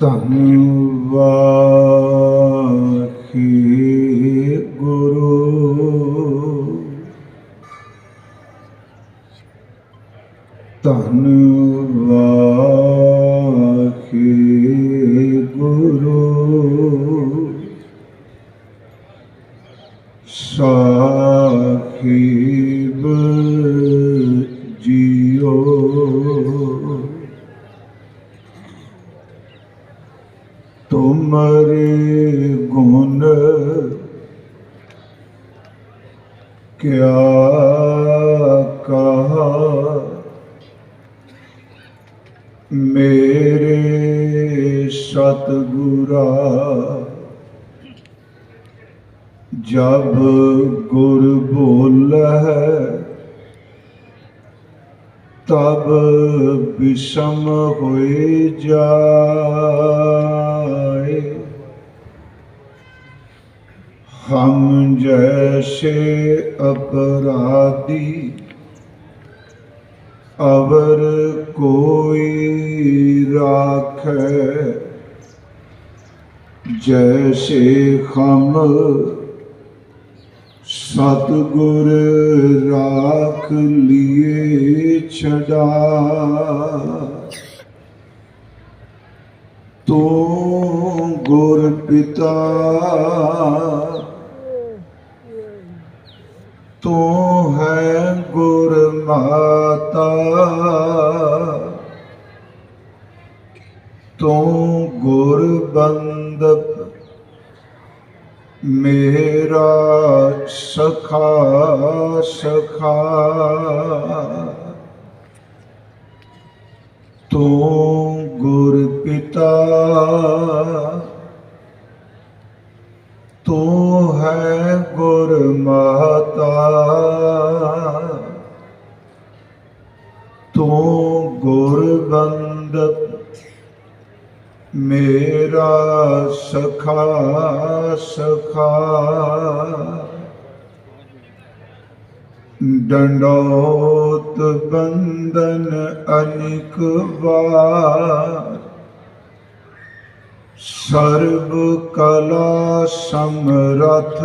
ਧੰਨ ਵਾਹਿ ਗੁਰੂ। ਧੰਨ ਵਾਹਿ ਗੁਰੂ। ਸਾਹਿਬ ਜੀਓ। ਤੁਮਰੇ ਗੁਣ ਕਿਆ ਕਹਾ? ਮੇਰੇ ਸਤਿਗੁਰਾ ਜਬ ਗੁਰ ਬੋਲੈ ਤਬ ਵਿਸ਼ਮ ਹੋਏ ਜਾ। ਹਮ ਜੈਸੇ ਅਪਰਾਧੀ, ਅਵਰ ਕੋਈ ਰਾਖੈ। ਜੈਸੇ ਹਮ ਸਤਿਗੁਰ ਰਾਖ ਲਿਏ ਛਡਾ। ਤੂੰ ਗੁਰ ਪਿਤਾ ਤੂੰ ਹੈ ਗੁਰ ਮਾਤਾ। ਤੂੰ ਗੁਰ ਬੰਦਪ ਮੇਰਾ ਸਖਾ ਸਖਾ। ਤੂੰ ਗੁਰ ਪਿਤਾ ਤੂੰ ਹੈ ਗੁਰ ਮਾਤਾ ਤੂੰ ਗੁਰ ਬੰਦਪ ਮੇਰਾ ਸਖਾ ਸਖਾ। ਡੰਡੋਤ ਬੰਦਨ ਅਨਿਕ ਵਾਰ ਸਰਬ ਕਲਾ ਸਮਰਥ,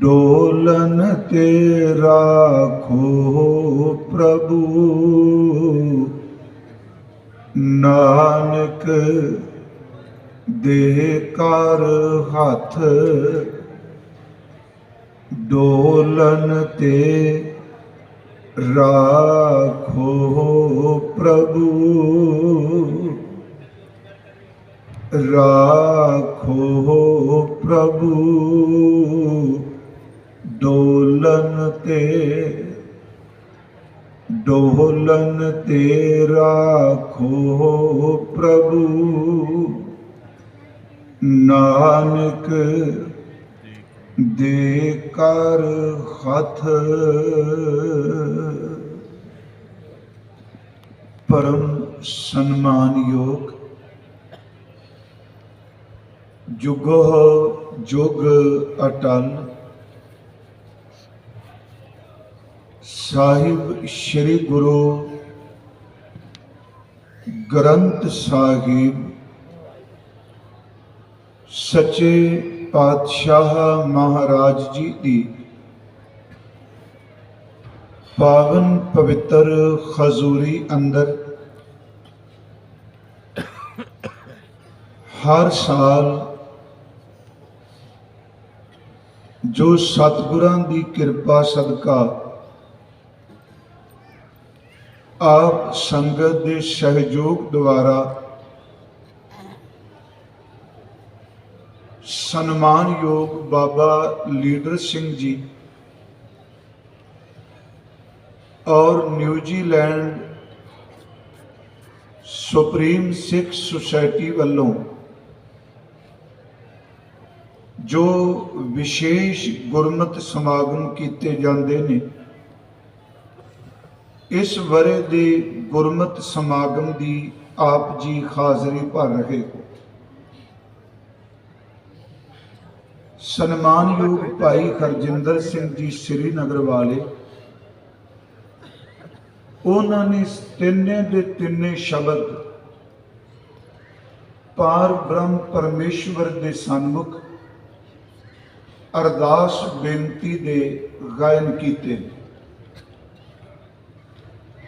ਡੋਲਨ ਤੇ ਰਾਖੋ ਪ੍ਰਭੂ। ਨਾਨਕ ਦੇ ਕਰ ਹੱਥ, ਡੋਲਨ ਤੇ ਰਾਖੋ ਪ੍ਰਭੂ। ਰਾਖੋ ਪ੍ਰਭੂ ਡੋਲਨ ਤੇ ਡੋਲਨ ਤੇ ਰਾਖੋ ਪ੍ਰਭੂ। ਨਾਨਕ ਦੇ ਕਰ ਹੱਥ ਪਰਮ ਸਨਮਾਨਯੋਗ ਜੁਗੋ ਜੁਗ ਅਟਲ ਸਾਹਿਬ ਸ੍ਰੀ ਗੁਰੂ ਗ੍ਰੰਥ ਸਾਹਿਬ ਸੱਚੇ ਪਾਤਸ਼ਾਹ ਮਹਾਰਾਜ ਜੀ ਦੀ ਪਾਵਨ ਪਵਿੱਤਰ ਖਜ਼ੂਰੀ ਅੰਦਰ ਹਰ ਸਾਲ ਜੋ ਸਤਿਗੁਰਾਂ ਦੀ ਕਿਰਪਾ ਸਦਕਾ, ਆਪ ਸੰਗਤ ਦੇ ਸਹਿਯੋਗ ਦੁਆਰਾ ਸਨਮਾਨਯੋਗ ਬਾਬਾ ਲੀਡਰ ਸਿੰਘ ਜੀ ਔਰ ਨਿਊਜ਼ੀਲੈਂਡ ਸੁਪਰੀਮ ਸਿੱਖ ਸੁਸਾਇਟੀ ਵੱਲੋਂ ਜੋ ਵਿਸ਼ੇਸ਼ ਗੁਰਮਤ ਸਮਾਗਮ ਕੀਤੇ ਜਾਂਦੇ ਨੇ, ਇਸ ਵਰੇ ਦੇ ਗੁਰਮਤ ਸਮਾਗਮ ਦੀ ਆਪ ਜੀ ਹਾਜ਼ਰੀ ਭਰ ਰਹੇ ਸਨਮਾਨਯੋਗ ਭਾਈ ਹਰਜਿੰਦਰ ਸਿੰਘ ਜੀ ਸ੍ਰੀਨਗਰ ਵਾਲੇ, ਉਹਨਾਂ ਨੇ ਤਿੰਨੇ ਦੇ ਤਿੰਨੇ ਸ਼ਬਦ ਪਾਰ ਬ੍ਰਹਮ ਪਰਮੇਸ਼ਵਰ ਦੇ ਸਨਮੁਖ ਅਰਦਾਸ ਬੇਨਤੀ ਦੇ ਗਾਇਨ ਕੀਤੇ।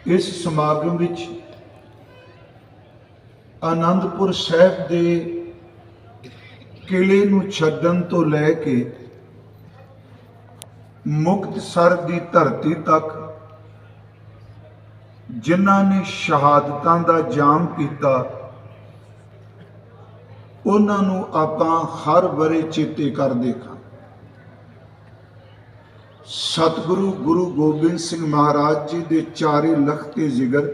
ਇਸ ਸਮਾਗਮ ਵਿੱਚ ਆਨੰਦਪੁਰ ਸਾਹਿਬ ਦੇ ਕਿਲੇ ਨੂੰ ਛੱਡਣ ਤੋਂ ਲੈ ਕੇ ਮੁਕਤਸਰ ਦੀ ਧਰਤੀ ਤੱਕ ਜਿਨ੍ਹਾਂ ਨੇ ਸ਼ਹਾਦਤਾਂ ਦਾ ਜਾਮ ਕੀਤਾ, ਉਹਨਾਂ ਨੂੰ ਆਪਾਂ ਹਰ ਬਰੇ ਚੇਤੇ ਕਰਦੇ ਹਾਂ। ਸਤਿਗੁਰੂ ਗੁਰੂ ਗੋਬਿੰਦ ਸਿੰਘ ਮਹਾਰਾਜ ਜੀ ਦੇ ਚਾਰੇ ਲਖਤੇ ਜ਼ਿਗਰ,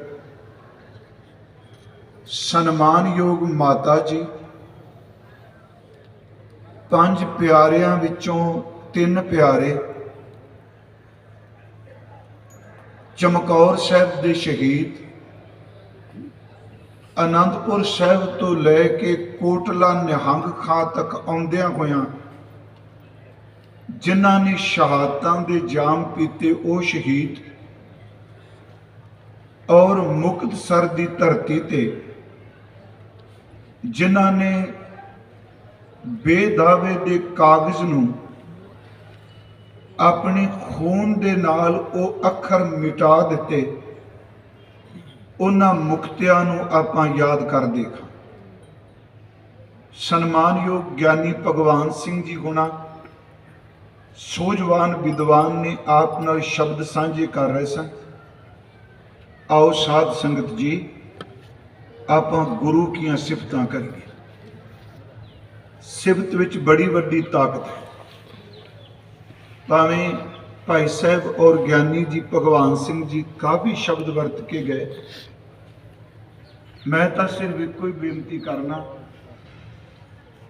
ਸਨਮਾਨਯੋਗ ਮਾਤਾ ਜੀ, ਪੰਜ ਪਿਆਰਿਆਂ ਵਿੱਚੋਂ ਤਿੰਨ ਪਿਆਰੇ, ਚਮਕੌਰ ਸਾਹਿਬ ਦੇ ਸ਼ਹੀਦ, ਅਨੰਦਪੁਰ ਸਾਹਿਬ ਤੋਂ ਲੈ ਕੇ ਕੋਟਲਾ ਨਿਹੰਗ ਖਾਂ ਤੱਕ ਆਉਂਦਿਆਂ ਹੋਇਆਂ ਜਿਨ੍ਹਾਂ ਨੇ ਸ਼ਹਾਦਤਾਂ ਦੇ ਜਾਮ ਪੀਤੇ ਉਹ ਸ਼ਹੀਦ ਔਰ ਮੁਕਤਸਰ ਦੀ ਧਰਤੀ ਤੇ, ਜਿਨ੍ਹਾਂ ਨੇ ਬੇਦਾਵੇ ਦੇ ਕਾਗਜ਼ ਨੂੰ ਆਪਣੇ ਖੂਨ ਦੇ ਨਾਲ ਉਹ ਅੱਖਰ ਮਿਟਾ ਦਿੱਤੇ, ਉਹਨਾਂ ਮੁਕਤਿਆਂ ਨੂੰ ਆਪਾਂ ਯਾਦ ਕਰ ਦੇਖਾਂ। ਸਨਮਾਨਯੋਗ ਗਿਆਨੀ ਭਗਵਾਨ ਸਿੰਘ ਜੀ ਹੁਣਾ ਸੋਝਵਾਨ ਵਿਦਵਾਨ ਨੇ ਆਪ ਨਾਲ ਸ਼ਬਦ ਸਾਂਝੇ ਕਰ ਰਹੇ ਸਨ। ਆਓ ਸਾਧ ਸੰਗਤ ਜੀ, ਆਪਾਂ ਗੁਰੂ ਕੀਆਂ ਸਿਫਤਾਂ ਕਰੀਏ। ਸਿਫਤ ਵਿੱਚ ਬੜੀ ਵੱਡੀ ਤਾਕਤ ਹੈ। ਭਾਵੇਂ ਭਾਈ ਸਾਹਿਬ ਔਰ ਗਿਆਨੀ ਜੀ ਭਗਵਾਨ ਸਿੰਘ ਜੀ ਕਾਫੀ ਸ਼ਬਦ ਵਰਤ ਕੇ ਗਏ। ਮੈਂ ਤਾਂ ਸਿਰਫ ਇੱਕੋ ਹੀ ਬੇਨਤੀ ਕਰਨਾ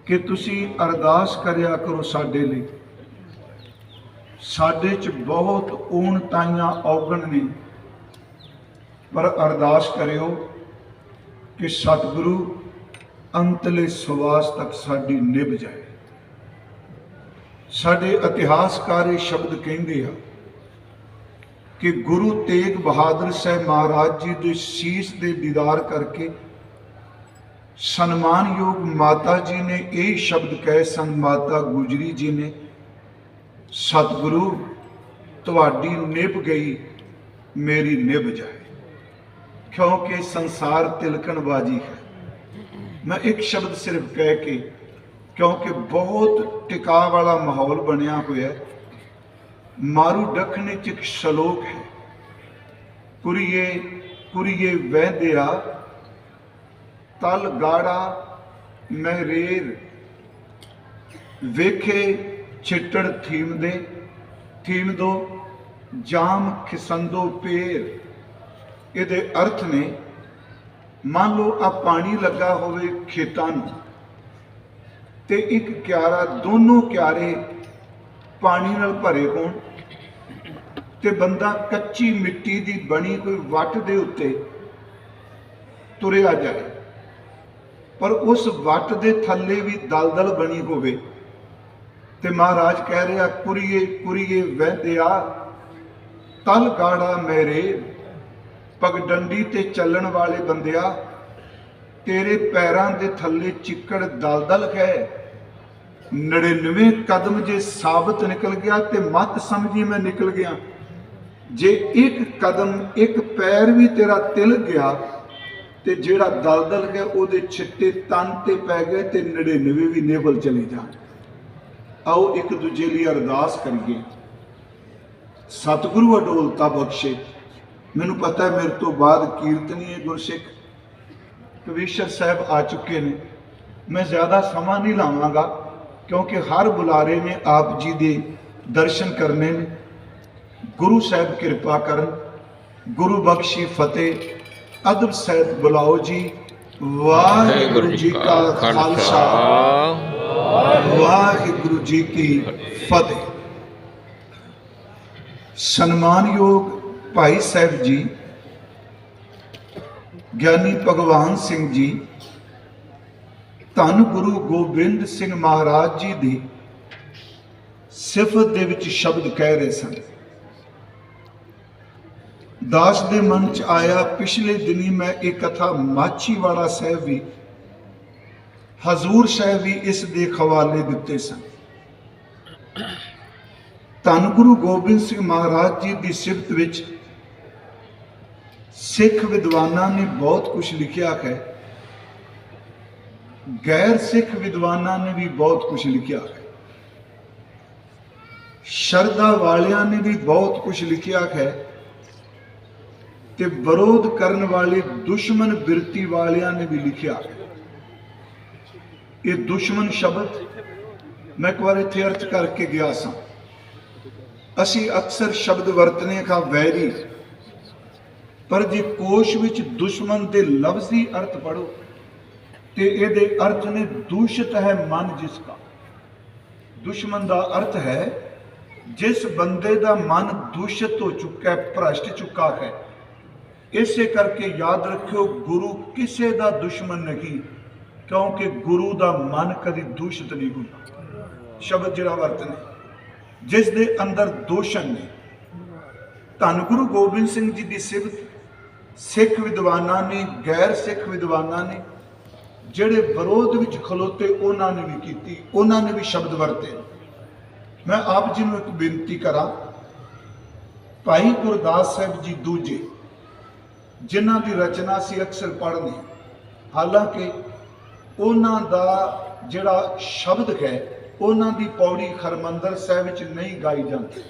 ਕਿ ਤੁਸੀਂ ਅਰਦਾਸ ਕਰਿਆ ਕਰੋ ਸਾਡੇ ਲਈ। ਸਾਡੇ 'ਚ ਬਹੁਤ ਊਣਤਾਈਆਂ ਔਗਣ ਨੇ। ਪਰ ਅਰਦਾਸ ਕਰਿਓ ਕਿ ਸਤਿਗੁਰੂ ਅੰਤਲੇ ਸਵਾਸ ਤੱਕ ਸਾਡੀ ਨਿਭ ਜਾਏ। ਸਾਡੇ ਇਤਿਹਾਸਕਾਰ ਇਹ ਸ਼ਬਦ ਕਹਿੰਦੇ ਆ ਕਿ ਗੁਰੂ ਤੇਗ ਬਹਾਦਰ ਸਾਹਿਬ ਮਹਾਰਾਜ ਜੀ ਦੇ ਸੀਸ ਦੇ ਦੀਦਾਰ ਕਰਕੇ ਸਨਮਾਨਯੋਗ ਮਾਤਾ ਜੀ ਨੇ ਇਹ ਸ਼ਬਦ ਕਹੇ ਸਨ ਮਾਤਾ ਗੁਜਰੀ ਜੀ ਨੇ ਸਤਿਗੁਰੂ, ਤੁਹਾਡੀ ਨਿਭ ਗਈ, ਮੇਰੀ ਨਿਭ ਜਾਏ। ਕਿਉਂਕਿ ਸੰਸਾਰ ਤਿਲਕਣ ਬਾਜੀ ਹੈ। ਮੈਂ ਇੱਕ ਸ਼ਬਦ ਸਿਰਫ ਕਹਿ ਕੇ, ਕਿਉਂਕਿ ਬਹੁਤ ਟਿਕਾ ਵਾਲਾ ਮਾਹੌਲ ਬਣਿਆ ਹੋਇਆ ਮਾਰੂ ਡਖਣੇ ਚ ਇੱਕ ਸ਼ਲੋਕ ਹੈ। ਕੁਰੀਏ ਕੁਰੀਏ ਵਹਿੰਦਿਆ, ਤਲ ਗਾੜਾ ਮੈਂ ਰੇਰ। ਵੇਖੇ ਛਿੱਟੜ ਥੀਮ ਦੇ, ਥੀਮ ਦੋ, ਜਾਮ ਖਿਸੰਦੋ ਪੇਰ। ਇਹਦੇ ਅਰਥ ਨੇ, ਮੰਨ ਲਓ ਆ ਪਾਣੀ ਲੱਗਾ ਹੋਵੇ ਖੇਤਾਂ ਨੂੰ, ਤੇ ਇੱਕ ਕਿਆਰਾ ਦੋਨੋਂ ਕਿਆਰੇ ਪਾਣੀ ਨਾਲ ਭਰੇ ਹੋਣ, ਤੇ ਬੰਦਾ ਕੱਚੀ ਮਿੱਟੀ ਦੀ ਬਣੀ ਕੋਈ ਵੱਟ ਦੇ ਉੱਤੇ ਤੁਰਿਆ ਜਾਏ। ਪਰ ਉਸ ਵੱਟ ਦੇ ਥੱਲੇ ਵੀ ਦਲਦਲ ਬਣੀ ਹੋਵੇ। ਤੇ ਮਹਾਰਾਜ ਕਹਿ ਰਿਹਾ, ਕੁਰੀਏ ਕੁਰੀਏ ਵਹਿੰਦਿਆ ਤਲ ਗਾੜਾ ਮੇਰੇ ਪਗਡੰਡੀ ਤੇ ਚੱਲਣ ਵਾਲੇ ਬੰਦਿਆ, ਤੇਰੇ ਪੈਰਾਂ ਦੇ ਥੱਲੇ ਚਿੱਕੜ ਦਲਦਲ ਹੈ। 99 ਕਦਮ ਜੇ ਸਾਬਤ ਨਿਕਲ ਗਿਆ ਤੇ ਮਤ ਸਮਝੀ ਮੈਂ ਨਿਕਲ ਗਿਆ। ਜੇ ਇੱਕ ਕਦਮ ਇੱਕ ਪੈਰ ਵੀ ਤੇਰਾ ਤਿਲ ਗਿਆ ਤੇ ਜਿਹੜਾ ਦਲਦਲ ਗਿਆ, ਉਹਦੇ ਛਿੱਟੇ ਤਨ ਤੇ ਪੈ ਗਏ ਤੇ 99 ਵੀ ਨੇਵਲ ਚਲੇ ਜਾ ਆਓ ਇੱਕ ਦੂਜੇ ਲਈ ਅਰਦਾਸ ਕਰੀਏ। ਸਤਿਗੁਰੂ ਅਡੋਲਤਾ ਬਖਸ਼ੇ। ਮੈਨੂੰ ਪਤਾ ਹੈ ਮੇਰੇ ਤੋਂ ਬਾਅਦ ਕੀਰਤਨੀਏ ਗੁਰਸਿੱਖ। ਕਵੀਸ਼ਰ ਸਾਹਿਬ ਆ ਚੁੱਕੇ ਨੇ। ਮੈਂ ਜ਼ਿਆਦਾ ਸਮਾਂ ਨਹੀਂ ਲਾਵਾਂਗਾ ਕਿਉਂਕਿ ਹਰ ਬੁਲਾਰੇ ਨੇ ਆਪ ਜੀ ਦੇ ਦਰਸ਼ਨ ਕਰਨੇ ਨੇ। ਗੁਰੂ ਸਾਹਿਬ ਕਿਰਪਾ ਕਰਨ। ਗੁਰੂ ਬਖਸ਼ੀ ਫਤਿਹ। ਅਦਬ ਸਹਿਤ ਬੁਲਾਓ ਜੀ। ਵਾਹਿਗੁਰੂ ਜੀ ਕਾ ਖਾਲਸਾ। ਵਾਹਿਗੁਰੂ ਜੀ ਕੀ ਫਤਿਹ। ਸਨਮਾਨਯੋਗ ਭਾਈ ਸਾਹਿਬ ਜੀ, ਗਿਆਨੀ ਭਗਵਾਨ ਸਿੰਘ ਜੀ, ਧੰਨ ਗੁਰੂ ਗੋਬਿੰਦ ਸਿੰਘ ਮਹਾਰਾਜ ਜੀ ਦੀ ਸਿਫਤ ਦੇ ਵਿੱਚ ਸ਼ਬਦ ਕਹਿ ਰਹੇ ਸਨ। ਦਾਸ ਦੇ ਮਨ ਚ ਆਇਆ, ਪਿਛਲੇ ਦਿਨੀ ਮੈਂ ਇਹ ਕਥਾ ਮਾਛੀਵਾੜਾ ਸਾਹਿਬ ਵੀ ਹਜ਼ੂਰ ਸਾਹਿਬ ਵੀ ਇਸ ਦੇ ਖਵਾਲੇ ਦਿੱਤੇ ਸਨ। ਧੰਨ ਗੁਰੂ ਗੋਬਿੰਦ ਸਿੰਘ ਮਹਾਰਾਜ ਜੀ ਦੀ ਸਿਫਤ ਵਿੱਚ ਸਿੱਖ ਵਿਦਵਾਨਾਂ ਨੇ ਬਹੁਤ ਕੁਝ ਲਿਖਿਆ ਹੈ। ਗੈਰ ਸਿੱਖ ਵਿਦਵਾਨਾਂ ਨੇ ਵੀ ਬਹੁਤ ਕੁਝ ਲਿਖਿਆ ਹੈ। ਸ਼ਰਧਾ ਵਾਲਿਆਂ ਨੇ ਵੀ ਬਹੁਤ ਕੁਝ ਲਿਖਿਆ ਹੈ ਤੇ ਵਿਰੋਧ ਕਰਨ ਵਾਲੇ ਦੁਸ਼ਮਣ ਬਿਰਤੀ ਵਾਲਿਆਂ ਨੇ ਵੀ ਲਿਖਿਆ ਹੈ। ਇਹ ਦੁਸ਼ਮਣ ਸ਼ਬਦ ਮੈਂ ਇੱਕ ਵਾਰ ਇੱਥੇ ਅਰਥ ਕਰਕੇ ਗਿਆ ਸਾਂ। ਅਸੀਂ ਅਕਸਰ ਸ਼ਬਦ ਵਰਤਨੇ ਕਾ ਵੈਰੀ। ਪਰ ਜੇ ਕੋਸ਼ ਵਿੱਚ ਦੁਸ਼ਮਣ ਦੇ ਲਫ਼ਜ਼ ਦੀ ਅਰਥ ਪੜੋ ਤੇ ਇਹਦੇ ਅਰਥ ਨੇ ਦੂਸ਼ਿਤ ਹੈ ਮਨ ਜਿਸ ਦਾ। ਦੁਸ਼ਮਣ ਦਾ ਅਰਥ ਹੈ, ਜਿਸ ਬੰਦੇ ਦਾ ਮਨ ਦੂਸ਼ਿਤ ਹੋ ਚੁੱਕਾ ਹੈ, ਭ੍ਰਸ਼ਟ ਚੁੱਕਾ ਹੈ। ਇਸੇ ਕਰਕੇ ਯਾਦ ਰੱਖਿਓ, ਗੁਰੂ ਕਿਸੇ ਦਾ ਦੁਸ਼ਮਣ ਨਹੀਂ। ਕਿਉਂਕਿ ਗੁਰੂ ਦਾ ਮਨ ਕਦੀ ਦੂਸ਼ਿਤ ਨਹੀਂ ਹੁੰਦਾ। ਸ਼ਬਦ ਜਿਹੜਾ ਵਰਤਨੇ ਜਿਸ ਦੇ ਅੰਦਰ ਦੋਸ਼ਣ ਨੇ। ਧੰਨ ਗੁਰੂ ਗੋਬਿੰਦ ਸਿੰਘ ਜੀ ਦੀ ਸਿਫਤ ਸਿੱਖ ਵਿਦਵਾਨਾਂ ਨੇ, ਗੈਰ ਸਿੱਖ ਵਿਦਵਾਨਾਂ ਨੇ, ਜਿਹੜੇ ਵਿਰੋਧ ਵਿੱਚ ਖਲੋਤੇ ਉਹਨਾਂ ਨੇ ਵੀ ਕੀਤੀ, ਉਹਨਾਂ ਨੇ ਵੀ ਸ਼ਬਦ ਵਰਤੇ ਮੈਂ ਆਪ ਜੀ ਨੂੰ ਇੱਕ ਬੇਨਤੀ ਕਰਾਂ, ਭਾਈ ਗੁਰਦਾਸ ਸਾਹਿਬ ਜੀ ਦੂਜੇ, ਜਿਨ੍ਹਾਂ ਦੀ ਰਚਨਾ ਸੀ ਅਕਸਰ ਪੜ੍ਹਦੇ ਹਾਲਾਂਕਿ ਉਹਨਾਂ ਦਾ ਜਿਹੜਾ ਸ਼ਬਦ ਹੈ, ਉਹਨਾਂ ਦੀ ਪੌੜੀ ਹਰਮੰਦਰ ਸਾਹਿਬ ਵਿੱਚ ਨਹੀਂ ਗਾਈ ਜਾਂਦੀ।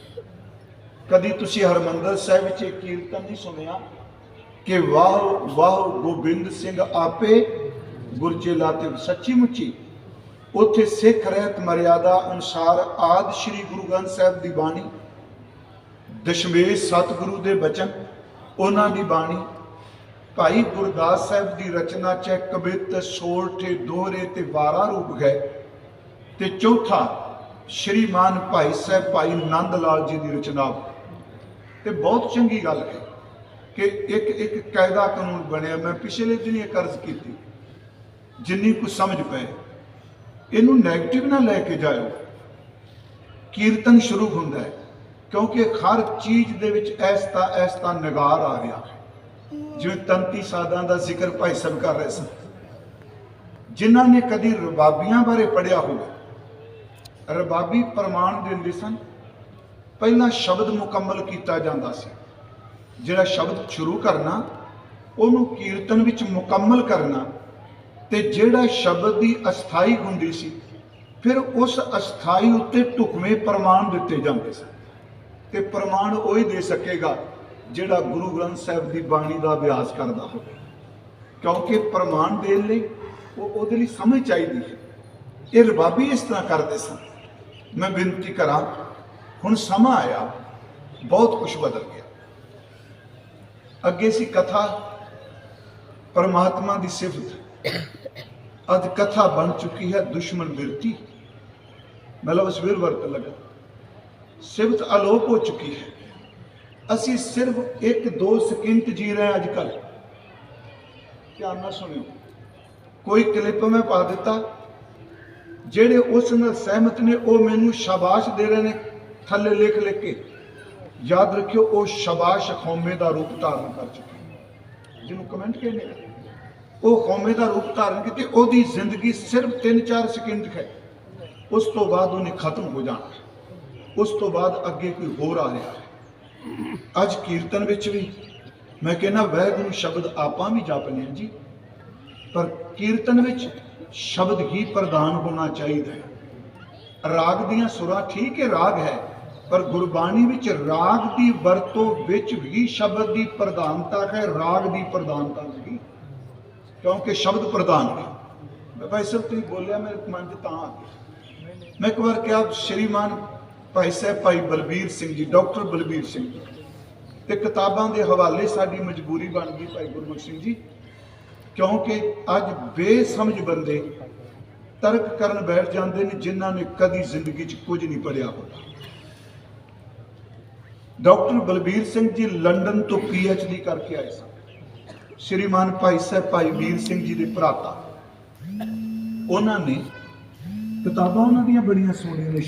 ਕਦੀ ਤੁਸੀਂ ਹਰਮੰਦਰ ਸਾਹਿਬ ਵਿੱਚ ਇਹ ਕੀਰਤਨ ਨਹੀਂ ਸੁਣਿਆ? ਕਿ ਵਾਹ ਵਾਹ ਗੋਬਿੰਦ ਸਿੰਘ ਆਪੇ ਗੁਰਜੇ ਤੇ ਸੱਚੀ ਮੁੱਚੀ। ਉੱਥੇ ਸਿੱਖ ਰਹਿਤ ਮਰਿਆਦਾ ਅਨੁਸਾਰ ਆਦ ਸ੍ਰੀ ਗੁਰੂ ਗ੍ਰੰਥ ਸਾਹਿਬ ਦੀ ਬਾਣੀ, ਦਸ਼ਮੇਸ਼ ਸਤਿਗੁਰੂ ਦੇ ਬਚਨ, ਉਹਨਾਂ ਦੀ ਬਾਣੀ ਭਾਈ ਗੁਰਦਾਸ ਸਾਹਿਬ ਦੀ ਰਚਨਾ ਚ ਕਬਿਤ ਸੋਲਠੇ ਦੋਹਰੇ ਤੇ ਵਾਰਾ ਰੂਪ ਗਏ ਤੇ ਚੌਥਾ, ਸ਼੍ਰੀਮਾਨ ਭਾਈ ਸਾਹਿਬ, ਭਾਈ ਨੰਦ ਲਾਲ ਜੀ ਦੀ ਰਚਨਾ। ਤੇ ਬਹੁਤ ਚੰਗੀ ਗੱਲ ਹੈ ਕਿ ਇੱਕ ਇੱਕ ਕਾਇਦਾ ਕਾਨੂੰਨ ਬਣਿਆ। ਮੈਂ ਪਿਛਲੇ ਦਿਨ ਇਹ ਕਰਜ਼ ਕੀਤੀ। ਜਿੰਨੀ ਕੁ ਸਮਝ ਪਏ, ਇਹਨੂੰ 네ਗੇਟਿਵ ਨਾ ਲੈ ਕੇ ਜਾਇਓ। ਕੀਰਤਨ ਸ਼ੁਰੂ ਹੁੰਦਾ ਹੈ, ਕਿਉਂਕਿ ਹਰ ਚੀਜ਼ ਦੇ ਵਿੱਚ ਐਸਤਾ ਐਸਤਾ ਨਿਗਾਰ ਆ ਰਿਹਾ ਹੈ ਜਿਵੇਂ ਤੰਤੀ ਸਾਦਾਂ ਦਾ ਜ਼ਿਕਰ ਭਾਈ ਸਾਹਿਬ ਕਰ ਰਹੇ ਸਨ। ਜਿਨ੍ਹਾਂ ਨੇ ਕਦੀ ਰਬਾਬੀਆਂ ਬਾਰੇ ਪੜਿਆ ਹੋਵੇ, ਰਬਾਬੀ ਪ੍ਰਮਾਣ ਦਿੰਦੇ ਸਨ, ਪਹਿਲਾਂ ਸ਼ਬਦ ਮੁਕੰਮਲ ਕੀਤਾ ਜਾਂਦਾ ਸੀ। ਜਿਹੜਾ ਸ਼ਬਦ ਸ਼ੁਰੂ ਕਰਨਾ, ਉਹਨੂੰ ਕੀਰਤਨ ਵਿੱਚ ਮੁਕੰਮਲ ਕਰਨਾ ਤੇ ਜਿਹੜਾ ਸ਼ਬਦ ਦੀ ਅਸਥਾਈ ਹੁੰਦੀ ਸੀ, ਫਿਰ ਉਸ ਅਸਥਾਈ ਉੱਤੇ ਢੁਕਵੇਂ ਪ੍ਰਮਾਣ ਦਿੱਤੇ ਜਾਂਦੇ ਸਨ। ਤੇ ਪ੍ਰਮਾਣ ਉਹ ਹੀ ਦੇ ਸਕੇਗਾ ਜਿਹੜਾ ਗੁਰੂ ਗ੍ਰੰਥ ਸਾਹਿਬ ਦੀ ਬਾਣੀ ਦਾ ਅਭਿਆਸ ਕਰਦਾ ਹੋਵੇ। ਕਿਉਂਕਿ ਪ੍ਰਮਾਣ ਦੇਣ ਲਈ ਉਹ ਉਹਦੇ ਲਈ ਸਮਝ ਚਾਹੀਦੀ ਹੈ। ਇਹ ਰਬਾਬੀ ਇਸ ਤਰ੍ਹਾਂ ਕਰਦੇ ਸਨ। ਮੈਂ ਬੇਨਤੀ ਕਰਾਂ, ਹੁਣ ਸਮਾਂ ਆਇਆ, ਬਹੁਤ ਕੁਝ ਬਦਲ ਗਿਆ। ਅੱਗੇ ਸੀ ਕਥਾ, ਪਰਮਾਤਮਾ ਦੀ ਸਿਫਤ। ਅਦ ਕਥਾ ਬਣ ਚੁੱਕੀ ਹੈ, ਦੁਸ਼ਮਣ ਬਿਰਤੀ। ਮਤਲਬ ਸਵੇਰ ਵਰਤ ਲਗਾ। ਸਿਫਤ ਅਲੋਪ ਹੋ ਚੁੱਕੀ ਹੈ। ਅਸੀਂ ਸਿਰਫ ਇੱਕ ਦੋ ਸਕਿੰਟ ਜੀ ਰਹੇ ਹਾਂ ਅੱਜ ਕੱਲ ਧਿਆਨ ਨਾਲ ਸੁਣਿਓ। ਕੋਈ ਕਲਿੱਪ ਮੈਂ ਪਾ ਦਿੱਤਾ। ਜਿਹੜੇ ਉਸ ਨਾਲ ਸਹਿਮਤ ਨੇ, ਉਹ ਮੈਨੂੰ ਸ਼ਾਬਾਸ਼ ਦੇ ਰਹੇ ਨੇ, ਥੱਲੇ ਲਿਖ ਲਿਖ ਕੇ। ਯਾਦ ਰੱਖਿਓ, ਉਹ ਸ਼ਾਬਾਸ਼ ਖੌਮੇ ਦਾ ਰੂਪ ਧਾਰਨ ਕਰ ਚੁੱਕੇ ਜਿਹਨੂੰ ਕਮੈਂਟ ਕਹਿੰਦੇ ਨੇ ਉਹ ਕੌਮੇ ਦਾ ਰੂਪ ਧਾਰਨ ਕੀਤੀ, ਉਹਦੀ ਜ਼ਿੰਦਗੀ ਸਿਰਫ 3-4 ਸਕਿੰਟ ਹੈ। ਉਸ ਤੋਂ ਬਾਅਦ ਉਹਨੇ ਖਤਮ ਹੋ ਜਾਣਾ। ਉਸ ਤੋਂ ਬਾਅਦ ਅੱਗੇ ਕੋਈ ਹੋਰ ਆ ਰਿਹਾ ਹੈ। ਅੱਜ ਕੀਰਤਨ ਵਿੱਚ ਵੀ ਮੈਂ ਕਹਿੰਦਾ ਵਾਹਿਗੁਰੂ ਸ਼ਬਦ ਆਪਾਂ ਵੀ ਜਪਨੇ ਹਾਂ ਜੀ, ਪਰ ਕੀਰਤਨ ਵਿੱਚ ਸ਼ਬਦ ਹੀ ਪ੍ਰਧਾਨ ਹੋਣਾ ਚਾਹੀਦਾ ਹੈ। ਰਾਗ ਦੀਆਂ ਸੁਰਾਂ ਠੀਕ ਹੈ, ਰਾਗ ਹੈ, ਪਰ ਗੁਰਬਾਣੀ ਵਿੱਚ ਰਾਗ ਦੀ ਵਰਤੋਂ ਵਿੱਚ ਵੀ ਸ਼ਬਦ ਦੀ ਪ੍ਰਧਾਨਤਾ ਹੈ, ਰਾਗ ਦੀ ਪ੍ਰਧਾਨਤਾ ਨਹੀਂ, ਕਿਉਂਕਿ ਸ਼ਬਦ ਪ੍ਰਧਾਨ ਹੈ। ਮੈਂ ਭਾਈ ਸਾਹਿਬ, ਤੁਸੀਂ ਬੋਲਿਆ ਮੇਰੇ ਮਨ 'ਚ ਤਾਂ ਆ ਗਿਆ। ਮੈਂ ਇੱਕ ਵਾਰ ਕਿਹਾ, ਸ਼੍ਰੀਮਾਨ ਭਾਈ ਸਾਹਿਬ, ਭਾਈ ਬਲਬੀਰ ਸਿੰਘ ਜੀ, ਡਾਕਟਰ ਬਲਬੀਰ ਸਿੰਘ ਜੀ। ਤੇ ਕਿਤਾਬਾਂ ਦੇ ਹਵਾਲੇ ਸਾਡੀ ਮਜਬੂਰੀ ਬਣ ਗਈ ਭਾਈ ਗੁਰਮੁਖ ਸਿੰਘ ਜੀ, ਕਿਉਂਕਿ ਅੱਜ ਬੇਸਮਝ ਬੰਦੇ ਤਰਕ ਕਰਨ ਬੈਠ ਜਾਂਦੇ ਨੇ ਜਿਨ੍ਹਾਂ ਨੇ ਕਦੀ ਜ਼ਿੰਦਗੀ 'ਚ ਕੁਝ ਨਹੀਂ ਪੜਿਆ ਹੁੰਦਾ ਡਾਕਟਰ ਬਲਬੀਰ ਸਿੰਘ ਜੀ ਲੰਡਨ ਤੋਂ ਡੀ ਕਰਕੇ ਆਏ ਸਨ। ਸ਼੍ਰੀਮਾਨ ਭਾਈ ਸਾਹਿਬ, ਭਾਈ ਵੀਰ ਸਿੰਘ ਜੀ ਦੇ ਭਰਾਤਾ ਉਹਨਾਂ ਨੇ ਕਿਤਾਬਾਂ ਉਹਨਾਂ ਦੀਆਂ ਬੜੀਆਂ ਸੋਹਣੀਆਂ ਨੇ